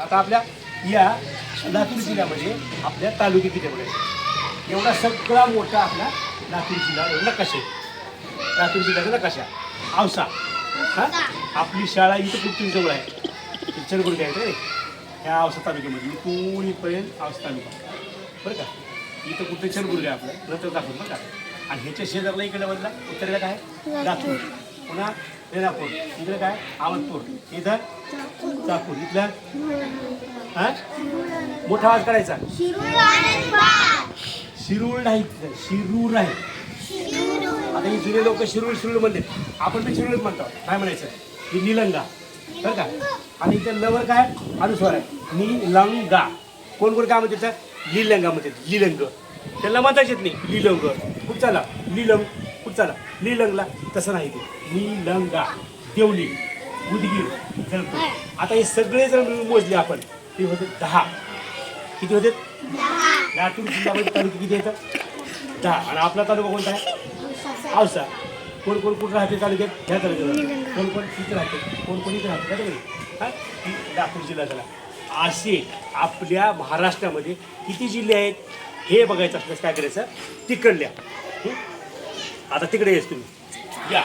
आता आपल्या या लातूर जिल्ह्यामध्ये आपल्या तालुक्यातील किती एवढा सगळा मोठा आपला लातूर जिल्हा एवढा नकाशा आहे. लातूर जिल्ह्याचा नकाशा. औसा. हा? आपली शाळा इथं कुठून जवळ आहे. चलगुड घ्यायचं रे ह्या औसा तालुक्यामध्ये. इथून इथपर्यंत औसा तालुका. बरं का? इथं कुठे चलगुड आहे आपलं? नंतर दाखवून बरं का? आणि ह्याच्या शेजारला इकडे बदला उत्तरेला काय? लातूर. पुन्हा रेणापूर इकडे काय? आवतपूर इथं? चाकूर. इथलं? हा? मोठा आवाज करायचा शिरूळ नाही शिरूर आहे. आता ही जुने लोक शिरूळ शिरूळ म्हणते आपण पण शिरूळच म्हणतो. काय म्हणायचं? ही निलंगा. बरं का? आणि इथं लवर काय? अनुस्वार आहे. निलंगा. कोण कोण काय म्हणते त्याचं लिलंगा म्हणते लिलंग त्याला म्हणताच येत नाही. लिलंग खूप चला लिलंग कुठं चाला. लिलंगला तसं नाही ते. निलंगा देवली उदगीर जळपूर आता हे सगळे जर मिळून मोजले आपण. ते होते दहा. किती होते? लातूर जिल्ह्यामध्ये तालुके किती येतात दहा. आणि आपला तालुका कोणता आहे? औसा. कोण कोण कुठं राहते तालुक्यात? ह्या तालुक्यात. कोण कोण तिथे राहते? कोण कोण इथे राहते? काय हा? ही लातूर जिल्हा झाला. असे आपल्या महाराष्ट्रामध्ये किती जिल्हे आहेत? हे बघायचं असल्यास काय करायचं? तिकडल्या? आता तिकडे येस तुम्ही. या.